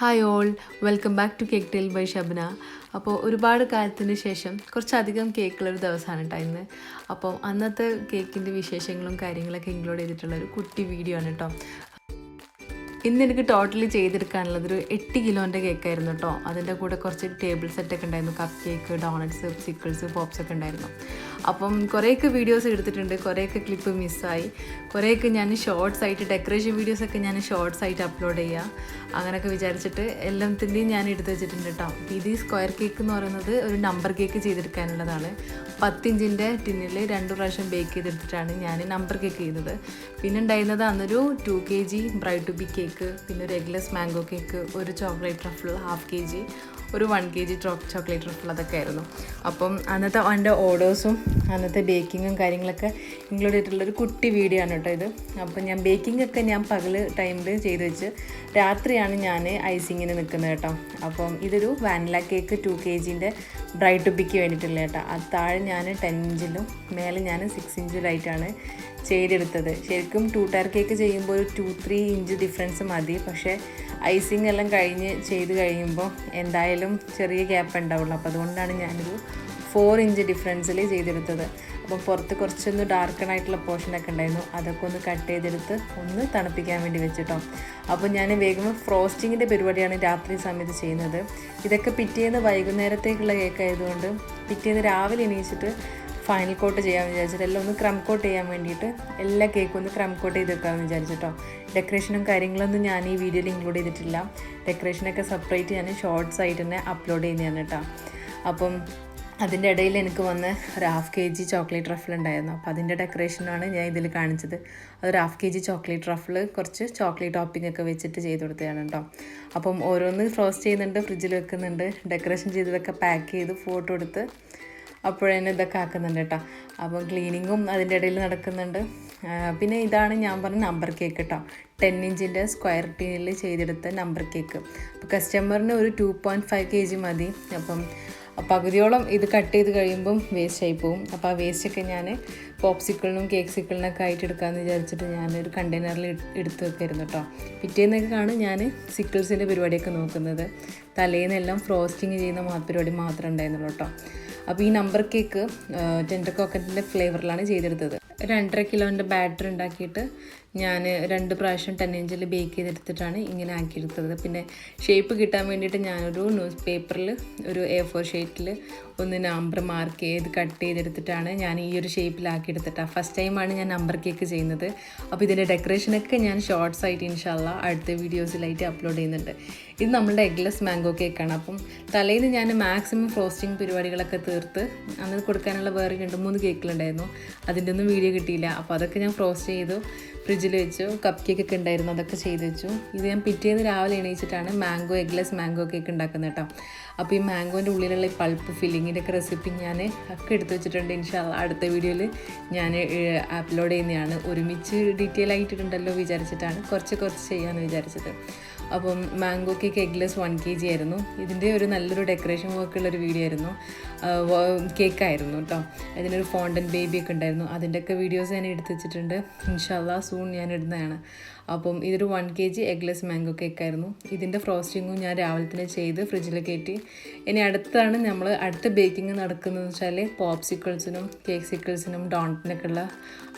Hi all welcome back to cake tale by Shabna അപ്പോൾ ഒരുപാട് കാലത്തിന് ശേഷം കുറച്ചധികം കേക്കുള്ളൊരു ദിവസമാണ് കേട്ടോ ഇന്ന് അപ്പോൾ അന്നത്തെ കേക്കിന്റെ വിശേഷങ്ങളും കാര്യങ്ങളൊക്കെ ഇൻക്ലൂഡ് ചെയ്തിട്ടുള്ള ഒരു കുട്ടി വീഡിയോ ആണ് കേട്ടോ ഇന്ന് എനിക്ക് ടോട്ടലി ചെയ്തെടുക്കാനുള്ളത് ഒരു എട്ട് കിലോന്റെ കേക്കായിരുന്നു കേട്ടോ അതിന്റെ കൂടെ കുറച്ച് ടേബിൾ സെറ്റൊക്കെ ഉണ്ടായിരുന്നു. Cup cake doughnuts sickles pops ഒക്കെ ഉണ്ടായിരുന്നു. അപ്പം കുറേയൊക്കെ വീഡിയോസ് എടുത്തിട്ടുണ്ട്. കുറേയൊക്കെ ക്ലിപ്പ് മിസ്സായി കുറേയൊക്കെ ഞാൻ ഷോർട്സ് ആയിട്ട് ഡെക്കറേഷൻ വീഡിയോസൊക്കെ ഞാൻ ഷോർട്സ് ആയിട്ട് അപ്ലോഡ് ചെയ്യുക അങ്ങനെയൊക്കെ വിചാരിച്ചിട്ട് എല്ലാത്തിന്റെയും ഞാൻ എടുത്ത് വെച്ചിട്ടുണ്ട് കേട്ടോ ഇത് ഈ സ്ക്വയർ കേക്ക് എന്ന് പറയുന്നത് ഒരു നമ്പർ കേക്ക് ചെയ്തെടുക്കാനുള്ളതാണ്. പത്തിഞ്ചിന്റെ ടിന്നിൽ രണ്ട് പ്രാവശ്യം ബേക്ക് ചെയ്തെടുത്തിട്ടാണ് ഞാൻ നമ്പർ കേക്ക് ചെയ്തത്. പിന്നെ ഉണ്ടായിരുന്നത് അന്നൊരു two K G bride to be cake പിന്നെ ഒരു എഗ്ലെസ് മാംഗോ കേക്ക് ഒരു chocolate ruffle half K G ഒരു വൺ കെ ജി ചോക്ലേറ്റ് അതൊക്കെ ആയിരുന്നു. അപ്പം അന്നത്തെ എന്റെ ഓർഡേഴ്സും അന്നത്തെ ബേക്കിങ്ങും കാര്യങ്ങളൊക്കെ ഇൻക്ലൂഡ് ചെയ്തിട്ടുള്ളൊരു കുട്ടി വീഡിയോ ആണ് കേട്ടോ ഇത്. അപ്പം ഞാൻ ബേക്കിംഗ് ഒക്കെ ഞാൻ പകൽ ടൈമിൽ ചെയ്ത് വെച്ച് രാത്രിയാണ് ഞാൻ ഐസിങ്ങിന് നിൽക്കുന്നത് കേട്ടോ. അപ്പം ഇതൊരു വാനില കേക്ക് ടു കെ ജിന്റെ ബ്രൈഡ് ടു വേണ്ടിയിട്ടുള്ള കേട്ടോ. അത് താഴെ ഞാൻ ടെൻ ഇഞ്ചിലും മേലെ ഞാൻ സിക്സ് ഇഞ്ചിലായിട്ടാണ് ചെയ്തെടുത്തത്. ശരിക്കും ടു ടയർ കേക്ക് ചെയ്യുമ്പോൾ ഒരു ടു ത്രീ ഇഞ്ച് ഡിഫറൻസ് മതി. പക്ഷേ ഐസിങ് എല്ലാം കഴിഞ്ഞ് ചെയ്ത് കഴിയുമ്പോൾ എന്തായാലും ചെറിയ ഗ്യാപ്പ് ഉണ്ടാവുള്ളൂ. അപ്പോൾ അതുകൊണ്ടാണ് ഞാനൊരു ഫോർ ഇഞ്ച് ഡിഫറൻസിൽ ചെയ്തെടുത്തത്. അപ്പോൾ പുറത്ത് കുറച്ചൊന്ന് ഡാർക്കൺ ആയിട്ടുള്ള പോർഷനൊക്കെ ഉണ്ടായിരുന്നു. അതൊക്കെ ഒന്ന് കട്ട് ചെയ്തെടുത്ത് ഒന്ന് തണുപ്പിക്കാൻ വേണ്ടി വെച്ചിട്ടോ. അപ്പോൾ ഞാൻ വേഗം ഫ്രോസ്റ്റിങ്ങിന്റെ പരിപാടിയാണ് രാത്രി സമയത്ത് ചെയ്യുന്നത്. ഇതൊക്കെ പിറ്റേന്ന് വൈകുന്നേരത്തേക്കുള്ള കേക്ക് ആയതുകൊണ്ട് പിറ്റേന്ന് രാവിലെ എണീച്ചിട്ട് ഫൈനൽ കോട്ട് ചെയ്യാമെന്ന് വിചാരിച്ചിട്ട് എല്ലാം ഒന്ന് ക്രം കോട്ട് ചെയ്യാൻ വേണ്ടിയിട്ട് എല്ലാ കേക്കും ഒന്ന് ക്രം കോട്ട് ചെയ്ത് വെക്കാമെന്ന് വിചാരിച്ചിട്ടോ ഡെക്കറേഷനും കാര്യങ്ങളൊന്നും ഞാൻ ഈ വീഡിയോയിൽ ഇൻക്ലൂഡ് ചെയ്തിട്ടില്ല. ഡെക്കറേഷനൊക്കെ സെപ്പറേറ്റ് ഞാൻ ഷോർട്സ് ആയിട്ട് തന്നെ അപ്ലോഡ് ചെയ്യുന്നതാണ് കേട്ടോ അപ്പം അതിന്റെ ഇടയിൽ എനിക്ക് വന്ന് ഒരു half K G chocolate truffle ഉണ്ടായിരുന്നു. അപ്പോൾ അതിന്റെ ഡെക്കറേഷനാണ് ഞാൻ ഇതിൽ കാണിച്ചത്. അതൊരു half K G chocolate truffle കുറച്ച് ചോക്ലേറ്റ് ടോപ്പിംഗ് ഒക്കെ വെച്ചിട്ട് ചെയ്ത് കൊടുത്തതാണ് കേട്ടോ അപ്പം ഓരോന്ന് ഫ്രോസ്റ്റ് ചെയ്യുന്നുണ്ട് ഫ്രിഡ്ജിൽ വെക്കുന്നുണ്ട്. ഡെക്കറേഷൻ ചെയ്തതൊക്കെ പാക്ക് ചെയ്ത് ഫോട്ടോ എടുത്ത് അപ്പോഴതിന് ഇതൊക്കെ ആക്കുന്നുണ്ട് കേട്ടോ. അപ്പോൾ ക്ലീനിങ്ങും അതിന്റെ ഇടയിൽ നടക്കുന്നുണ്ട്. പിന്നെ ഇതാണ് ഞാൻ പറഞ്ഞ നമ്പർ കേക്ക് കേട്ടോ. ടെൻ ഇഞ്ചിന്റെ സ്ക്വയർ ടീനിൽ ചെയ്തെടുത്ത നമ്പർ കേക്ക് അപ്പോൾ കസ്റ്റമറിന് ഒരു two point five K G മതി. അപ്പം പകുതിയോളം ഇത് കട്ട് ചെയ്ത് കഴിയുമ്പം വേസ്റ്റ് ആയി പോകും അപ്പോൾ ആ വേസ്റ്റൊക്കെ ഞാൻ പോപ്സിക്കിളിനും കേക്ക് സിക്കിളിനൊക്കെ ആയിട്ട് എടുക്കാമെന്ന് വിചാരിച്ചിട്ട് ഞാനൊരു കണ്ടെയ്നറിൽ എടുത്ത് വെക്കായിരുന്നു കേട്ടോ. പിറ്റേന്നൊക്കെയാണ് ഞാൻ സിക്കിൾസിന്റെ പരിപാടിയൊക്കെ നോക്കുന്നത്. തലേന്നെല്ലാം ഫ്രോസ്റ്റിങ് ചെയ്യുന്ന പരിപാടി മാത്രമേ ഉണ്ടായിരുന്നുള്ളൂ കേട്ടോ. അപ്പോൾ ഈ നമ്പർ കേക്ക് ടെൻഡർ കോക്കറ്റിന്റെ ഫ്ലേവറിലാണ് ചെയ്തെടുത്തത്. രണ്ടര കിലോന്റെ ബാറ്റർ ഉണ്ടാക്കിയിട്ട് ഞാൻ രണ്ട് പ്രാവശ്യം ടെൻ ഇഞ്ചിൽ ബേക്ക് ചെയ്തെടുത്തിട്ടാണ് ഇങ്ങനെ ആക്കിയെടുത്തത്. പിന്നെ ഷേപ്പ് കിട്ടാൻ വേണ്ടിയിട്ട് ഞാനൊരു ന്യൂസ് പേപ്പറിൽ ഒരു എ ഫോർ ഷീറ്റിൽ ഒന്ന് നമ്പർ മാർക്ക് ചെയ്ത് കട്ട് ചെയ്തെടുത്തിട്ടാണ് ഞാൻ ഈ ഒരു ഷേപ്പിലാക്കിയെടുത്തിട്ടാണ് ഫസ്റ്റ് ടൈമാണ് ഞാൻ നമ്പർ കേക്ക് ചെയ്യുന്നത്. അപ്പോൾ ഇതിന്റെ ഡെക്കറേഷനൊക്കെ ഞാൻ ഷോർട്സ് ആയിട്ട് ഇൻഷാല്ല അടുത്ത വീഡിയോസിലായിട്ട് അപ്ലോഡ് ചെയ്യുന്നുണ്ട്. ഇത് നമ്മളുടെ എഗ്ലെസ് മാംഗോ കേക്കാണ് അപ്പം തലേന്ന് ഞാൻ മാക്സിമം ഫ്രോസ്റ്റിംഗ് പരിപാടികളൊക്കെ തീർത്ത് അന്ന് കൊടുക്കാനുള്ള വേറെ രണ്ട് മൂന്ന് കേക്കുകളുണ്ടായിരുന്നു അതിന്റെ ഒന്നും വീഡിയോ കിട്ടിയില്ല. അപ്പോൾ അതൊക്കെ ഞാൻ ഫ്രോസ്റ്റ് ചെയ്തു. ഫ്രിഡ്ജിൽ വെച്ചു കപ്പ് കേക്ക് ഒക്കെ ഉണ്ടായിരുന്നു അതൊക്കെ ചെയ്ത് വെച്ചു. ഇത് ഞാൻ പിറ്റേന്ന് രാവിലെ എണീച്ചിട്ടാണ് മാംഗോ എഗ്ലെസ് മാംഗോ കേക്ക് ഉണ്ടാക്കുന്നത് കേട്ടോ. അപ്പോൾ ഈ മാംഗോന്റെ ഉള്ളിലുള്ള ഈ പൾപ്പ് ഫില്ലിങ്ങിന്റെ ഒക്കെ റെസിപ്പി ഞാൻ ഒക്കെ എടുത്തു വെച്ചിട്ടുണ്ട് ഇൻഷാല്ല അടുത്ത വീഡിയോയിൽ ഞാൻ അപ്ലോഡ് ചെയ്യുന്നതാണ്. ഒരുമിച്ച് ഡീറ്റെയിൽ ആയിട്ടുണ്ടല്ലോ വിചാരിച്ചിട്ടാണ് കുറച്ച് കുറച്ച് ചെയ്യാമെന്ന് വിചാരിച്ചത്. അപ്പം mango cake eggless one K G ആയിരുന്നു. ഇതിന്റെ ഒരു നല്ലൊരു ഡെക്കറേഷൻ വർക്കുള്ളൊരു വീഡിയോ ആയിരുന്നു. കേക്കായിരുന്നു കേട്ടോ അതിനൊരു ഫോണ്ടൻ ബേബി ഒക്കെ ഉണ്ടായിരുന്നു. അതിന്റെയൊക്കെ വീഡിയോസ് ഞാൻ എടുത്തു വെച്ചിട്ടുണ്ട്. ഇൻഷാല്ല സൂൺ ഞാൻ ഇടുന്നതാണ്. അപ്പം ഇതൊരു one K G eggless mango കേക്കായിരുന്നു ഇതിന്റെ ഫ്രോസ്റ്റിങ്ങും ഞാൻ രാവിലെ തന്നെ ചെയ്ത് ഫ്രിഡ്ജിൽ കയറ്റി ഇനി അടുത്താണ് നമ്മൾ അടുത്ത ബേക്കിംഗ് നടക്കുന്നതെന്ന് വെച്ചാൽ പോപ്സിക്കിൾസിനും കേക്ക് സിക്കിൾസിനും ഡോണറ്റിനൊക്കെ ഉള്ള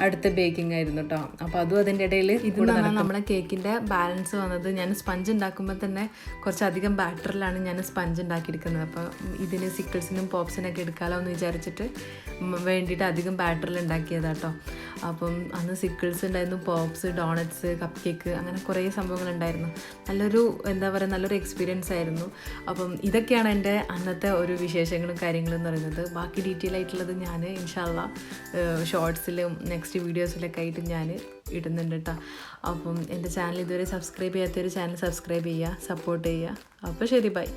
അടുത്ത ബേക്കിംഗ് ആയിരുന്നു കേട്ടോ അപ്പോൾ അതും അതിന്റെ ഇടയിൽ ഇത് നമ്മളെ കേക്കിന്റെ ബാലൻസ് വന്നത് ഞാൻ സ്പഞ്ച് ഉണ്ടാക്കുമ്പോൾ തന്നെ കുറച്ചധികം ബാറ്ററിലാണ് ഞാൻ സ്പഞ്ച് ഉണ്ടാക്കിയെടുക്കുന്നത്. അപ്പോൾ ഇതിന് സിക്കിൾസിനും പോപ്സിനൊക്കെ എടുക്കാമല്ലോ എന്ന് വിചാരിച്ചിട്ട് വേണ്ടിയിട്ട് അധികം ബാറ്ററിൽ ഉണ്ടാക്കിയതാട്ടോ അപ്പം അന്ന് സിക്കിൾസ് ഉണ്ടായിരുന്നു പോപ്സ് ഡോണറ്റ്സ് കപ്പ് കേക്ക് അങ്ങനെ കുറേ സംഭവങ്ങളുണ്ടായിരുന്നു നല്ലൊരു എന്താ പറയുക നല്ലൊരു എക്സ്പീരിയൻസ് ആയിരുന്നു. അപ്പം ഇതൊക്കെയാണ് എന്റെ അന്നത്തെ ഒരു വിശേഷങ്ങളും കാര്യങ്ങളും എന്ന് പറയുന്നത്. ബാക്കി ഡീറ്റെയിൽ ആയിട്ടുള്ളത് ഞാൻ ഇൻഷാല്ല ഷോർട്സിലും നെക്സ്റ്റ് വീഡിയോസിലൊക്കെ ആയിട്ട് ഞാൻ ഇടുന്നുണ്ട് കേട്ടോ അപ്പം എന്റെ ചാനൽ ഇതുവരെ സബ്സ്ക്രൈബ് ചെയ്യാത്തൊരു ചാനൽ സബ്സ്ക്രൈബ് ചെയ്യുക സപ്പോർട്ട് ചെയ്യുക. അപ്പോൾ ശരി ബൈ